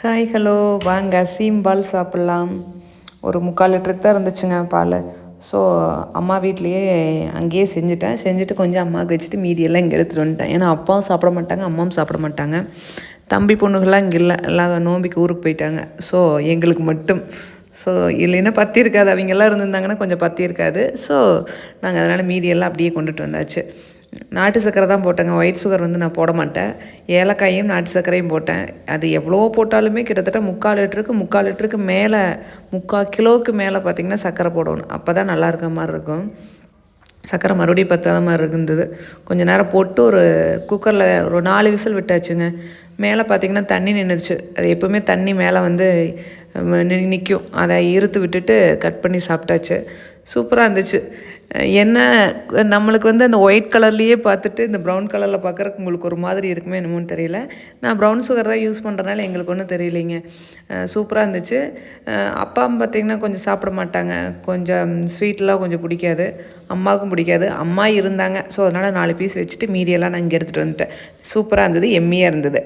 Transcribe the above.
Hi hello வாங்க சீம் பால் சாப்பிட்லாம். ஒரு முக்கால் லிட்டருக்கு தான் இருந்துச்சுங்க பால். ஸோ அம்மா வீட்லேயே அங்கேயே செஞ்சுட்டேன். செஞ்சுட்டு கொஞ்சம் அம்மாவுக்கு வச்சுட்டு மீதியெல்லாம் இங்கே எடுத்துகிட்டு வந்துட்டேன். ஏன்னா அப்பாவும் சாப்பிட மாட்டாங்க அம்மாவும் சாப்பிட மாட்டாங்க. தம்பி பொண்ணுகள்லாம் இங்கே இல்லை. எல்லாம் நோம்பிக்கு ஊருக்கு போயிட்டாங்க. ஸோ எங்களுக்கு மட்டும். ஸோ இல்லைன்னா பற்றி இருக்காது? அவங்கெல்லாம் இருந்திருந்தாங்கன்னா கொஞ்சம் பற்றி இருக்காது. ஸோ நாங்கள் அதனால் மீதியெல்லாம் அப்படியே கொண்டுட்டு வந்தாச்சு. நாட்டு சர்க்கரை தான் போட்டேங்க. ஒயிட் சுகர் வந்து நான் போட மாட்டேன். ஏலக்காயும் நாட்டு சர்க்கரையும் போட்டேன். அது எவ்வளோ போட்டாலுமே கிட்டத்தட்ட முக்கால் லிட்டருக்கு முக்கால் லிட்டருக்கு மேலே முக்கால் கிலோவுக்கு மேலே பார்த்திங்கன்னா சர்க்கரை போடணும். அப்போ தான் நல்லா இருக்க மாதிரி இருக்கும். சர்க்கரை மறுபடியும் பத்தாத மாதிரி இருந்தது. கொஞ்சம் நேரம் போட்டு ஒரு குக்கரில் ஒரு நாலு விசில் விட்டாச்சுங்க. மேலே பார்த்திங்கன்னா தண்ணி நின்றுச்சு அது எப்போவுமே தண்ணி மேலே வந்து நிற்கும் அதை இருத்து விட்டுட்டு கட் பண்ணி சாப்பிட்டாச்சு. சூப்பராக இருந்துச்சு. என்ன நம்மளுக்கு வந்து அந்த ஒயிட் கலர்லேயே பார்த்துட்டு இந்த ப்ரௌன் கலரில் பார்க்குறக்கு உங்களுக்கு ஒரு மாதிரி இருக்குமே என்னமோன்னு தெரியல. நான் ப்ரௌன் சுகர் தான் யூஸ் பண்ணுறதுனால எங்களுக்கு ஒன்றும் தெரியலைங்க. சூப்பராக இருந்துச்சு. அப்பா பார்த்திங்கன்னா கொஞ்சம் சாப்பிட மாட்டாங்க. கொஞ்சம் ஸ்வீட்லாம் கொஞ்சம் பிடிக்காது. அம்மாவுக்கும் பிடிக்காது. அம்மா இருந்தாங்க. ஸோ அதனால் நாலு பீஸ் வச்சுட்டு மீதியெல்லாம் நான் இங்கே எடுத்துகிட்டு வந்துட்டேன். சூப்பராக இருந்தது. எம்மியாக இருந்தது.